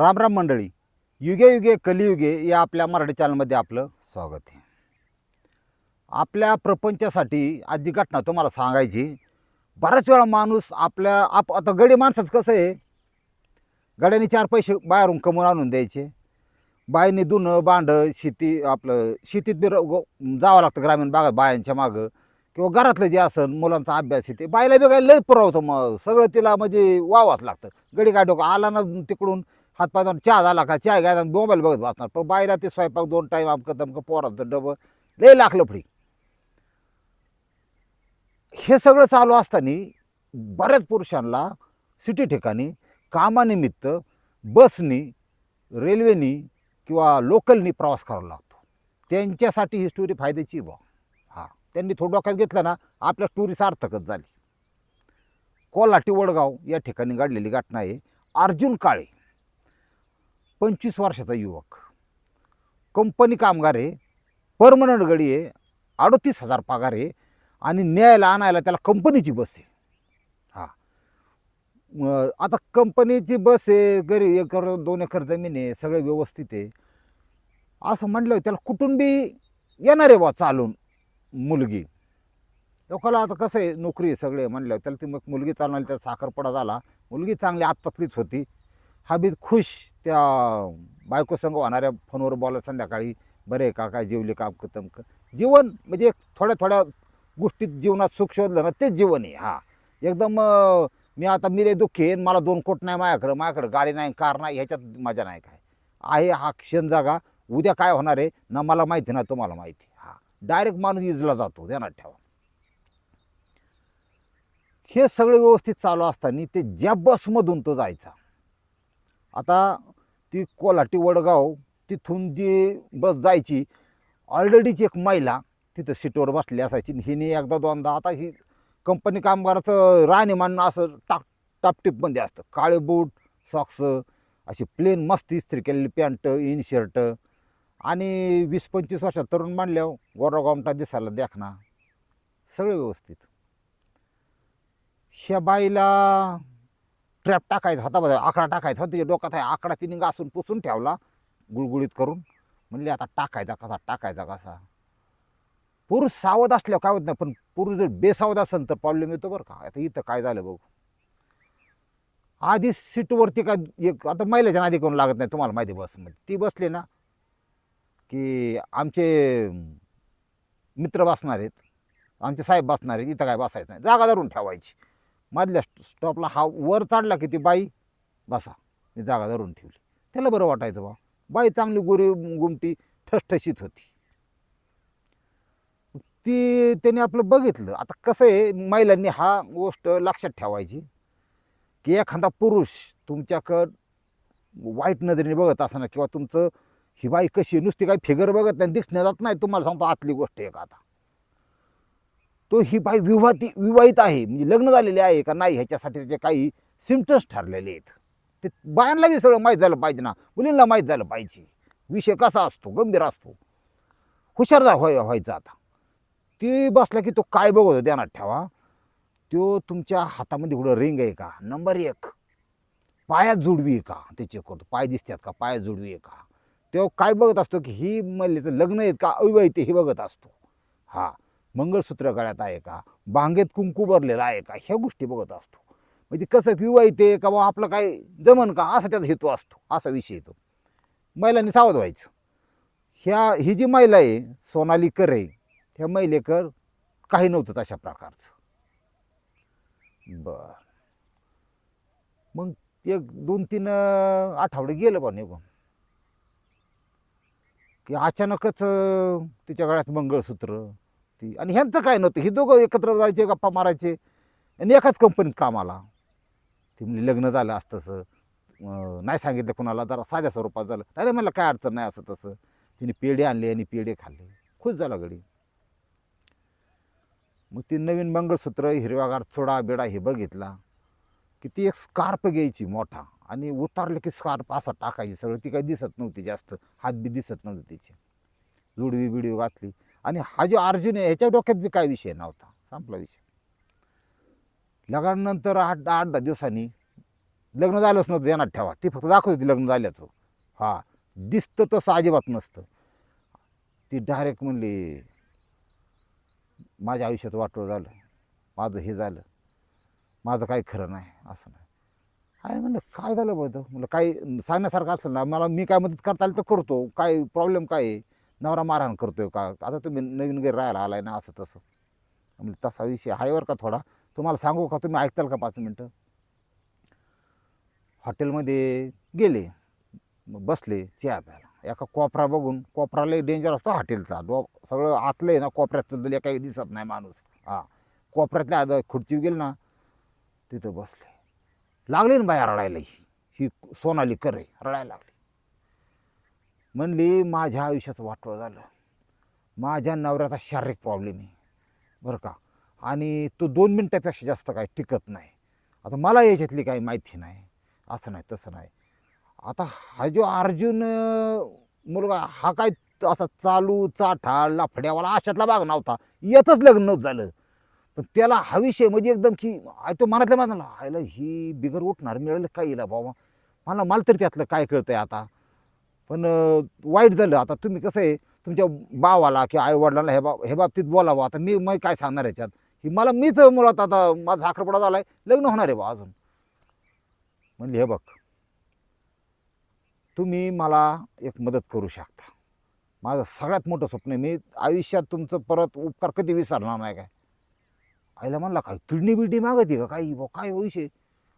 रामराम मंडळी. युगे युगे कलियुगे या आपल्या मराठी चॅनलमध्ये आपलं स्वागत आहे. आपल्या प्रपंचासाठी आज घटना तुम्हाला सांगायची. बऱ्याच वेळा माणूस आपल्या आप आता गडी माणसाचं कसं आहे? गड्याने चार पैसे बाहेरून कमवून आणून द्यायचे. बाईने धुणं भांडं शेती आपलं शेतीत बी जावं लागतं ग्रामीण भागात बायांच्या मागं. किंवा घरातलं जे असेल मुलांचा अभ्यास आहे ते. बाईला बी काही लय पुरवतं मग. सगळं तिला म्हणजे वावाच लागतं. गडी काय डोकं आला ना तिकडून हातपाय दोन चहा झाला का? चहा घ्यायला मोबाईल बघत वाचणार पण बायला ते स्वयंपाक दोन टाईम आमकं तमकं पोराचं डबं. लय लाखलं फडी हे सगळं चालू असताना बऱ्याच पुरुषांना सिटी ठिकाणी कामानिमित्त बसनी रेल्वेनी किंवा लोकलनी प्रवास करावा लागतो. त्यांच्यासाठी ही स्टोरी फायद्याची बा हां. त्यांनी थोडं डोक्यात घेतलं ना आपल्या स्टोरी सार्थकच झाली. कोल्हाटी वडगाव या ठिकाणी घडलेली घटना आहे. अर्जुन काळे. पंचवीस वर्षाचा युवक. कंपनी कामगार आहे. परमनंट गडी आहे. अडतीस हजार पगार आहे. आणि न्यायला आणायला त्याला कंपनीची बस आहे. हां. मग आता कंपनीची बस आहे. घरी एकर दोन एकर जमीन आहे. सगळे व्यवस्थित आहे. असं म्हटलं त्याला कुटुंबी येणार आहे बा चालून? मुलगी. लोकाला आता कसं आहे? नोकरी आहे सगळे. म्हणलं त्याला ती मग मुलगी चालणार त्याचा साखरपडा झाला. मुलगी चांगली आत्तातलीच होती. हा खुश त्या बायकोसंग होणाऱ्या फोनवर बोला संध्याकाळी बरे का काय जेवले का अमकं जीवन म्हणजे एक थोड्या थोड्या गोष्टीत जीवनात सुख शोधलं ना तेच जीवन आहे. हा. एकदम मी आता मी रे दुःखी आहे मला दोन कोट नाही माझ्याकडं माझ्याकडं गाडी नाही कार नाही ह्याच्यात मजा नाही काय. आहे हा क्षण जागा उद्या काय होणार आहे ना मला माहिती ना तुम्हाला माहिती. हा. डायरेक्ट माणूस इजला जातो ध्यानात ठेवा. हे सगळं व्यवस्थित चालू असताना ते ज्या बसमधून तो जायचा आता ती कोल्हाटी वडगाव तिथून जी बस जायची ऑलरेडीची एक महिला तिथं सीटवर बसली असायची. हिने एकदा दोनदा आता ही कंपनी कामगाराचं राहणीमान असं टाक टापटीपमध्ये असतं. काळे बूट सॉक्स अशी प्लेन मस्त इस्त्री केलेली पॅन्ट इन शर्ट आणि वीस पंचवीस वर्षात तरुण मानल्यावर हो. गोरा गोमटा दिसायला देखना सगळं व्यवस्थित. शेबाईला ट्रॅप टाकायचा होता बघा आकडा टाकायचा होता त्याच्या डोक्यात आहे आकडा तिने घासून पुसून ठेवला गुळगुळीत करून. म्हणले आता टाकायचा कसा टाकायचा कसा? पुरुष सावध असल्यावर काय होत नाही पण पुरुष जर बेसावध असेल तर प्रॉब्लेम येतो बरं का. आता इथं काय झालं बघू. आधी सीटवरती काय एक आता महिलाच्या आधी करून लागत नाही तुम्हाला माहिती बसमध्ये ती बसली ना की आमचे मित्र बसणार आहेत आमचे साहेब बसणार आहेत इथं काय बसायचं नाही जागा धरून ठेवायची. मधल्या स्टॉपला हा वर चढला की ती बाई बसा मी जागा धरून ठेवली. त्याला बरं वाटायचं बा बाई चांगली गोरी गुमटी ठसठशीत होती. ती त्याने आपलं बघितलं. आता कसं आहे महिलांनी हा गोष्ट लक्षात ठेवायची की एखादा पुरुष तुमच्याकडं वाईट नजरेने बघत असताना किंवा तुमचं ही बाई कशी नुसती काही फिगर बघत नाही दिसण्यात जात नाही तुम्हाला सांगतो आतली गोष्ट आहे का आता. तो ही बाई विवाहित विवाहित आहे. म्हणजे लग्न झालेले आहे का नाही ह्याच्यासाठी त्याचे काही सिमटम्स ठरलेले आहेत. ते बायांना बी सगळं माहीत झालं पाहिजे ना. मुलींना माहीत झालं पाहिजे. विषय कसा असतो? गंभीर असतो. हुशार जा व्हाय व्हायचा आता. ते बसला की तो काय बघतो ध्यानात ठेवा. तो तुमच्या हातामध्ये कुठं रिंग आहे का? नंबर एक. पायात जुडवी आहे का? ते चेक करतो पाय दिसतात का? पायात जुडवी आहे का? तेव्हा काय बघत असतो की ही मल्लीचं लग्न आहेत का? अविवाहित हे बघत असतो. हा. मंगळसूत्र गळ्यात आहे का? बांगेत कुंकू भरलेला आहे का? ह्या गोष्टी बघत असतो. म्हणजे कसं किंवा आहे का बा आपलं काय जमन का? असा त्याचा हेतू असतो. असा विषय येतो. महिलांनी सावध व्हायचं. ह्या ही जी महिला आहे सोनाली आहे ह्या महिलेकर काही नव्हतं तशा प्रकारचं. बर. मग एक दोन तीन आठवडे गेलं बा निघून. की अचानकच तिच्या गळ्यात मंगळसूत्र ती आणि ह्यांचं काय नव्हतं? हे दोघं एकत्र जायचे गप्पा मारायचे. आणि एकाच कंपनीत कामाला ती म्हणजे लग्न झालं असं तसं. नाही सांगितलं कुणाला जरा साध्या स्वरूपात झालं. नाही मला काय अडचण नाही असं तसं. तिने पेढे आणले आणि पेढे खाल्ले. खुश झाला गडी मग ती नवीन मंगळसूत्र हिरव्यागार चोडा बिडा हे बघितला. की ती एक स्कार्प घ्यायची मोठा. आणि उतारले की स्कार्प असा टाकायची. सगळं ती काही दिसत नव्हती जास्त. हात बी दिसत नव्हते तिचे. जुडवी बिडवी घातली. आणि हा जो अर्जुन आहे ह्याच्या डोक्यात बी काय विषय नव्हता. संपला विषय. लग्नानंतर आठ आठ दहा दिवसांनी लग्न झालंच नव्हतं ध्यानात ठेवा. ती फक्त दाखवत होती लग्न झाल्याचं. हा दिसतं तसं अजिबात नसतं. ती डायरेक्ट म्हणली माझ्या आयुष्यात वाटोळ झालं. माझं हे झालं. माझं काही खरं नाही. असं नाही. अरे म्हणलं काय झालं बघ म्हणलं काही सांगण्यासारखं असलं ना मला मी काय मदत करता आली तर करतो. काय प्रॉब्लेम काय आहे? नवरा मारहाण करतोय का? आता तुम्ही नवीन घरी राहायला आलाय ना असं तसं. म्हणजे तसा विषय आहे बरं का थोडा. तुम्हाला सांगू का? तुम्ही ऐकताल का पाच मिनटं? हॉटेलमध्ये गेले मग बसले चहा प्यायला. एका कोपरा बघून कोपरा डेंजर असतो हॉटेलचा. दो सगळं आतलं आहे ना कोपऱ्यातलं तर काही दिसत नाही माणूस. हां. कोपऱ्यातल्या खुर्ची गेली ना तिथं बसले. लागले ना बाया रडायला ही. ही सोनाली करे रडायला लागली. म्हणली माझ्या आयुष्याचं वाटवं झालं. माझ्या नवऱ्याचा शारीरिक प्रॉब्लेम आहे. बरं का? आणि तो दोन मिनटापेक्षा जास्त काय टिकत नाही. आता मला याच्यातली काही माहिती नाही. असं नाही तसं नाही. आता हा जो अर्जुन मुलगा हा काय असा चालू चाठाळ लाफड्यावाला अशातला भाग नव्हता. याचंच लग्न नव्हतं झालं. पण त्याला हा विषय म्हणजे एकदम की आय तो मनातल्या मनाला आयला ही बिगर उठणार मिळालं काय येईल बाबा? मला मला तरी त्यातलं काय कळतंय आता. पण वाईट झालं. आता तुम्ही कसं आहे तुमच्या भावाला किंवा आई वडिलांना हे बा हे बाबतीत बोलावं. आता मी मग काय सांगणार याच्यात? ही मला मीच मुळात आता माझा झाखरपुडा झाला आहे लग्न होणार आहे बा अजून. म्हणली हे बघ. तुम्ही मला एक मदत करू शकता. माझं सगळ्यात मोठं स्वप्न आहे. मी आयुष्यात तुमचं परत उपकार कधी विसरणार नाही काय? आईला म्हणला काय किडनी बिडनी मागती का? काही बुवा, काय विषय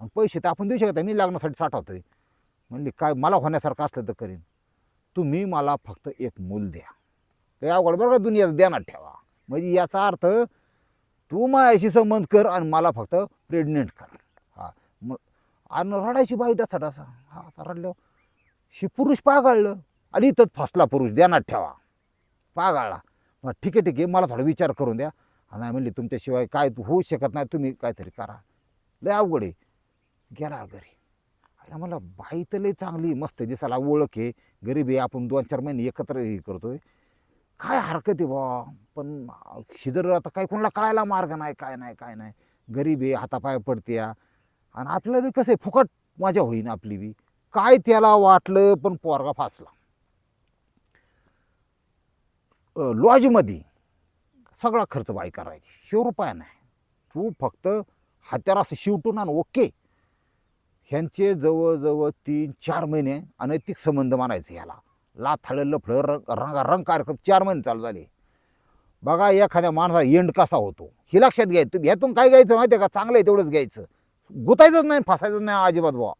आणि पैसे तर आपण देऊ शकता मी लग्नासाठी साठवतोय. म्हणली काय मला होण्यासारखं असलं तर करीन. तुम्ही मला फक्त एक मूल द्या. ते अवघड बरं का ध्यानात ठेवा. म्हणजे याचा अर्थ तू माझ्याशी संबंध कर आणि मला फक्त प्रेग्नेंट कर. हा. मग आणि रडायची बाईट असा असा हा आता रडल्यावर हे पुरुष पागाळलं. आणि इथंच फसला पुरुष ध्यानात ठेवा. पागाळला. मग ठीक आहे ठीक आहे. मला थोडा विचार करून द्या. आणि नाही म्हणली तुमच्याशिवाय काय होऊ शकत नाही. तुम्ही काहीतरी करा. लय अवघड आहे. गेला घरी. अरे मला बाई तर लय चांगली मस्त दिसायला ओळख आहे. गरीब आहे. आपण दोन चार महिने एकत्र हे करतोय. काय हरकत आहे बा? पण शिजर आता काय कोणाला कळायला मार्ग नाही काय नाही काय नाही. गरीब आहे. हातापाय पडते आणि आपल्याला बी कसं आहे? फुकट मजा होईन आपली बी. काय त्याला वाटलं पण पोरगा फासला. लॉजमध्ये सगळा खर्च बाई करायची. शिव रुपया नाही. तू फक्त हात्याला असं शिवटून आण. ओके? ह्यांचे जवळजवळ तीन चार महिने अनैतिक संबंध मानायचे ह्याला. लाथाळं लफडं रंग रंगारंग कार्यक्रम चार महिने चालू झाले. बघा एखाद्या माणसा एंड कसा होतो? हे लक्षात घ्यायचं तुम्ही ह्यातून काय घ्यायचं माहिती आहे का? चांगलं आहे तेवढंच घ्यायचं. गुतायचंच नाही फसायचं नाही अजिबात बुवा.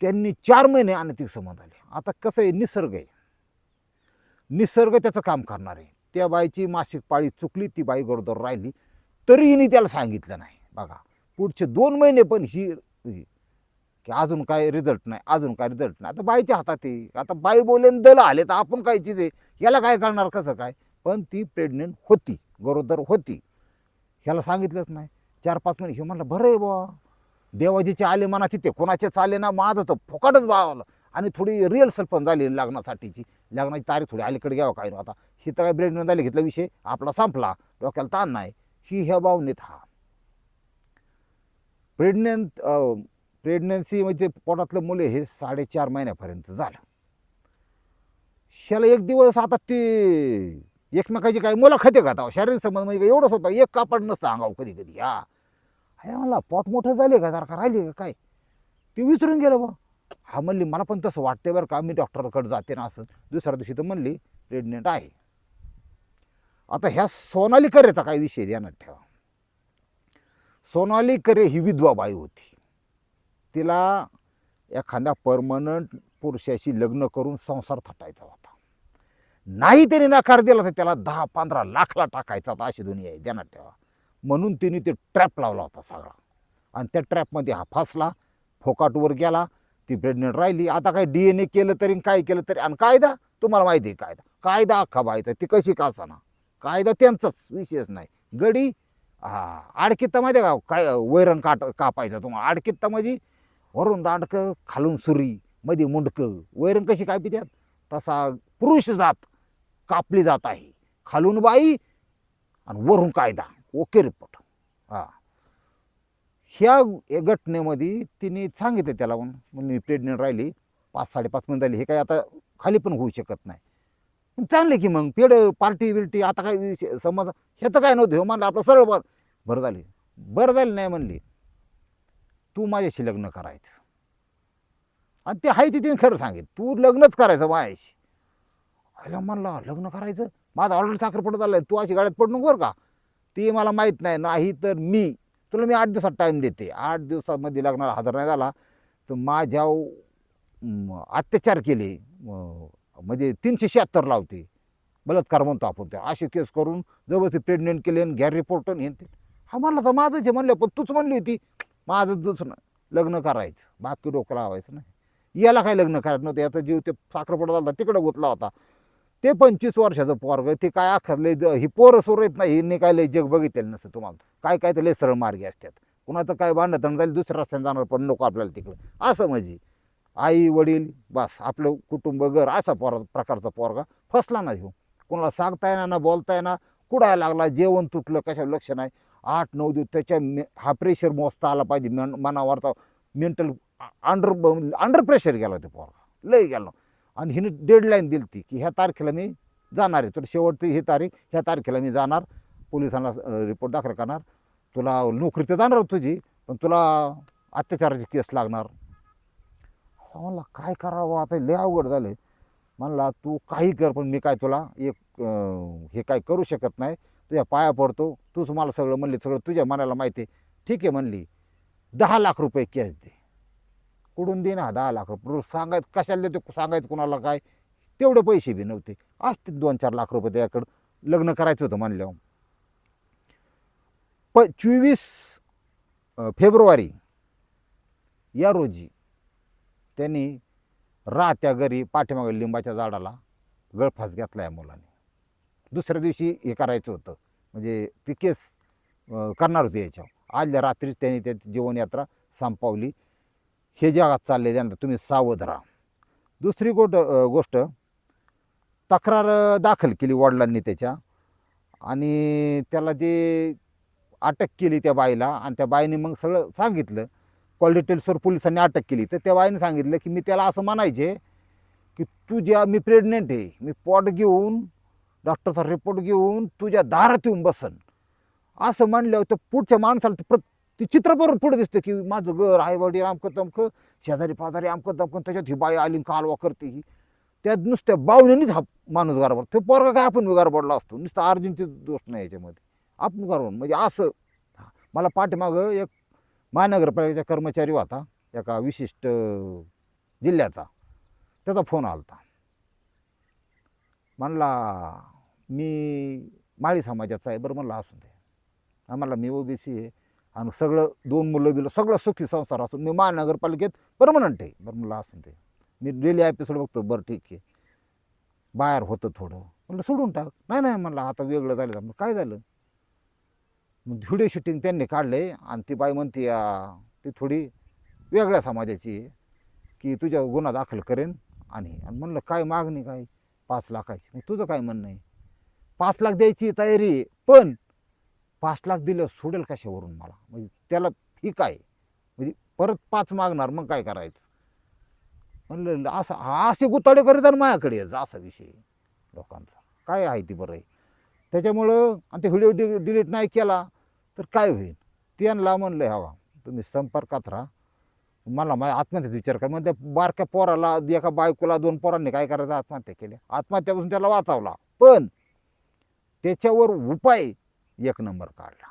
त्यांनी चार महिने अनैतिक संबंध आले. आता कसं आहे? निसर्ग आहे. निसर्ग त्याचं काम करणार आहे. त्या बाईची मासिक पाळी चुकली ती बाई गरोदर राहिली. तरी हिने त्याला सांगितलं नाही. बघा. पुढचे दोन महिने पण ही की अजून काय रिझल्ट नाही अजून काय रिझल्ट नाही. आता बाईच्या हातात आहे. आता बाई बोलेन दल आले तर आपण काय चीज आहे? याला काय करणार कसं काय? पण ती प्रेग्नेंट होती गरोदर होती. ह्याला सांगितलंच नाही. चार पाच महिने हे म्हणलं बरं आहे बा. देवाजीचे आले मना तिथे कोणाचेच आले ना माझं तर फुकटच बावलं आणि थोडी रिहर्सल पण झाली लग्नासाठीची. लग्नाची तारीख थोडी अलीकडे घ्यावं काय नव्हता ही तर काय प्रेग्नेंट झाली घेतला विषय आपला संपला. डोक्याला ताण नाही. ही ह्या भावनेत हा. प्रेग्नंट प्रेग्नन्सी म्हणजे पोटातलं मुले हे साडेचार महिन्यापर्यंत झालं. शाला एक दिवस आता ते एकमेकाची काही मुलं खाते का शारीरिक संबंध म्हणजे एवढं सोपं एक कापड नसतं अंगाव कधी कधी हा अरे मला पोट मोठं झाले का? जरा का राहिले का काय? ते विसरून गेलं बा. हा म्हणली मला पण तसं वाटते बरं का मी डॉक्टरकडे जाते ना असं. दुसऱ्या दिवशी तर म्हणली प्रेग्नेंट आहे. आता ह्या सोनाली करेचा काय विषय ध्यानात ठेवा. सोनाली करे ही विधवा बाई होती. तिला एखाद्या परमनंट पुरुषाशी लग्न करून संसार थटायचा होता. नाही त्याने नकार दिला तर त्याला दहा पंधरा लाखला टाकायचा होता अशी दुनिया आहे देणार ठेवा म्हणून तिने ते ट्रॅप लावला होता सगळा. आणि त्या ट्रॅपमध्ये हा फासला फोकाटवर गेला ती प्रेग्नेंट राहिली. आता काय डी एन ए केलं तरी काय केलं तरी आणि कायदा? तुम्हाला माहिती आहे कायदा. कायदा अख्खा बायचा ती कशी का असाना कायदा त्यांचाच विषयच नाही. गडी हा आडकित्ता माहिती आहे का? काय वैरण काट कापायचं तुम्हाला. आडकित्ता म्हणजे वरून दांडकं खालून सुरी मध्ये मुंडकं. वैरण कशी काय पित्यात तसा पुरुष जात कापली जात आहे. खालून बाई आणि वरून कायदा. Okay report. हा. ह्या घटनेमध्ये तिने सांगितलं त्याला म्हणून. मी प्रेग्नेंट राहिली. पाच साडेपाच मिनिट झाली. हे काय आता खाली पण होऊ शकत नाही. पण चांगले की मग. पेड पार्टी बिर्टी आता काय विषय समज ह्याचं काय नव्हतं. हो म्हणलं आपलं सरळ बरं झाली. बरं झाली नाही म्हणली. तू माझ्याशी लग्न करायचं. आणि ते आहे तिथे खरं सांगेल तू लग्नच करायचं माझ्याशी. ह्याला म्हणला लग्न करायचं? माझा ऑलरेडी साखरपडा आला तू अशी गाड्यात पडू नको बरं का. ते मला माहीत नाही. नाही तर मी तुला मी आठ दिवसात टाईम देते. आठ दिवसामध्ये लग्नाला हजर नाही झाला. तर माझ्या अत्याचार केले. म्हणजे तीनशे शहात्तर लावते. बलात्कार म्हणतो आपण त्या असे केस करून जवळ प्रेग्नेंट केले गॅर घ्या रिपोर्ट हे ते. हा म्हणला तर माझंच आहे म्हणलं पण तूच म्हणली होती. माझं दुसरं लग्न करायचं. बाकी डोकं लावायचं नाही. याला काय लग्न करायचं नव्हतं. याचा जीव ते साखरपुडा झाला तिकडं गुतला होता. ते पंचवीस वर्षाचं पोरग ते काय अखरले ज- ही पोरं सोर येत नाही हिने काय लय जग बघितलेलं नसतं तुम्हाला. काय काय तर सरळ मार्गी असतात. कुणाचं काय भांडण तण जाईल दुसऱ्या रस्त्याने जाणार पण नको आपल्याला तिकडं. असं म्हणजे. आई वडील बस आपलं कुटुंब घर असा पोर प्रकारचा पोरगा फसला नाही हो. कोणाला सांगता येणार ना बोलता येणार. कुडायला लागला जेवण तुटलं कशावर लक्ष नाही. आठ नऊ दिवस त्याच्या मे- हा प्रेशर मोजता आला पाहिजे. मन मनावरचा मेंटल अंडर अंडर प्रेशर गेला ते पोरगा. लय गेलो. आणि हिने डेडलाईन दिली ती की ह्या तारखेला मी जाणार आहे. तुला शेवटची ही तारीख ह्या तारखेला मी जाणार. पोलिसांना रिपोर्ट दाखल करणार. तुला नोकरी तर जाणार तुझी पण तुला अत्याचाराची केस लागणार. म्हणला काय करावं? आता लय अवघड झालं म्हणला तू काही कर पण मी काय तुला एक हे काय करू शकत नाही. तुझ्या पाया पडतो तूच मला सगळं म्हणली सगळं तुझ्या मनाला माहिती आहे. ठीक आहे म्हणली दहा लाख रुपये कॅश दे. कुठून दे ना दहा लाख रुपये? सांगायचं कशाला देतो सांगायचं कुणाला काय? तेवढे पैसे बी नव्हते. असते दोन चार लाख रुपये त्याकडं. लग्न करायचं होतं म्हणल्यावर. प चोवीस फेब्रुवारी या रोजी त्यांनी राहत्या घरी पाठीमागे लिंबाच्या झाडाला गळफास घेतला या मुलाने. दुसऱ्या दिवशी हे करायचं होतं. म्हणजे ती केस करणार होती याच्यावर. आजल्या रात्रीच त्यांनी त्याची जीवनयात्रा संपवली. हे जगात चालले त्यानंतर तुम्ही सावध राहा. दुसरी गोट गोष्ट तक्रार दाखल केली वडिलांनी त्याच्या. आणि त्याला जे अटक केली त्या बाईला आणि त्या बाईने मग सगळं सांगितलं. कॉल डिटेल्सवर पोलिसांनी अटक केली. तर त्या बाईने सांगितलं की मी त्याला असं म्हणायचे की तू ज्या मी प्रेग्नेंट आहे. मी पॉट घेऊन डॉक्टरचा रिपोर्ट घेऊन तुझ्या दारात येऊन बसन. असं म्हणल्यावर तर पुढच्या माणसाला प्र ती चित्र बरोबर पुढे दिसतं की माझं घर आई वडील अमकं तमकं शेजारी पाजारी आमकं तमकं त्याच्यात ही बाई आली कालवा करते ही. त्या नुसत्या बावण्यानीच हा माणूस गारबड तो पोरगा काय आपण गारबडला असतो? नुसतं अर्जुनची दोष नाही याच्यामध्ये. आपण गारबड म्हणजे असं मला पाठीमागं एक महानगरपालिकेचा कर्मचारी होता एका विशिष्ट जिल्ह्याचा. त्याचा फोन आला होता म्हणला मी माळी समाजाचा आहे बरं म्हणलं असून दे. आम्हाला मी ओबीसी आहे आणि सगळं दोन मुलं बिलं सगळं सुखी संसार असून मी महानगरपालिकेत परमनंट आहे बरं म्हणलं असून दे. मी डेली एपिसोड बघतो बरं ठीक आहे. बाहेर होतं थोडं. म्हणलं सोडून टाक. नाही नाही म्हणलं आता वेगळं झालं म्हणलं काय झालं? मग व्हिडिओ शूटिंग त्यांनी काढले आणि ती बाई म्हणते ती थोडी वेगळ्या समाजाची आहे. की तुझ्या गुन्हा दाखल करेन आणि आणि म्हणलं काय मागणी काय? पाच लाखाची. मग तुझं काय म्हणणं आहे? पाच लाख द्यायची तयारी आहे पण पाच लाख दिलं सोडेल कशावरून मला? म्हणजे त्याला ठीक आहे. म्हणजे परत पाच मागणार मग काय करायचं? म्हणलं असं हा असे गुताडे करीत आणि माझ्याकडे असा विषय लोकांचा. काय आहे ती बरं? आहे त्याच्यामुळं आणि ते व्हिडिओ डि डिलीट नाही केला तर काय होईल? त्यांना म्हणलं हवा तुम्ही संपर्कात राहा. मला माझ्या आत्महत्याचा विचार करा. मग त्या बारक्या पोराला एका बायकोला दोन पोरांनी काय करायचं? आत्महत्या केल्या आत्महत्यापासून त्याला वाचवला. पण त्याच्यावर उपाय एक नंबर काढला.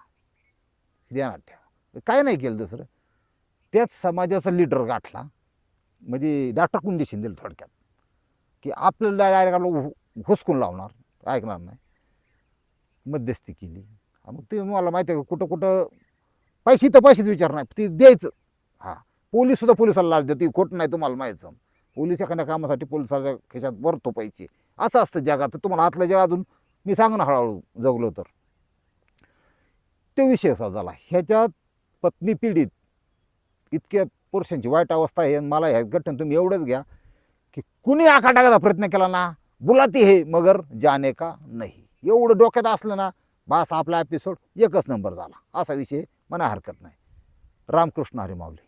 ध्यानात ठेवा. काय नाही केलं दुसरं. त्याच समाजाचा लीडर गाठला. म्हणजे डॉक्टर कुंदी शिंदे थोडक्यात. की आपल्याला डायरेक्ट आपलं हुसकून लावणार. ऐकणार नाही. मध्यस्थी केली. मग ते मला माहिती आहे का कुठं कुठं पैसे तर पैसेच विचार नाही. ते द्यायचं. हां. पोलीससुद्धा पोलिसाला लाच देतो. खोट नाही तुम्हाला माहिती पोलीस एखाद्या कामासाठी पोलिसाच्या खिशात भरतो पैसे. असं असतं जगात तुम्हाला आतलं जग अजून मी सांग ना हळूहळू जगलो तर. तो विषय असा झाला ह्याच्यात पत्नी पीडित इतक्या पुरुषांची वाईट अवस्था आहे आणि मला ह्या गठन तुम्ही एवढंच घ्या की कुणी आखा टाकायचा प्रयत्न केला ना बुलाती हे मगर जाने का नाही. एवढं डोक्यात असलं ना बास आपला एपिसोड एकच नंबर झाला. असा विषय म्हणा हरकत नाही. रामकृष्ण हरी माऊली.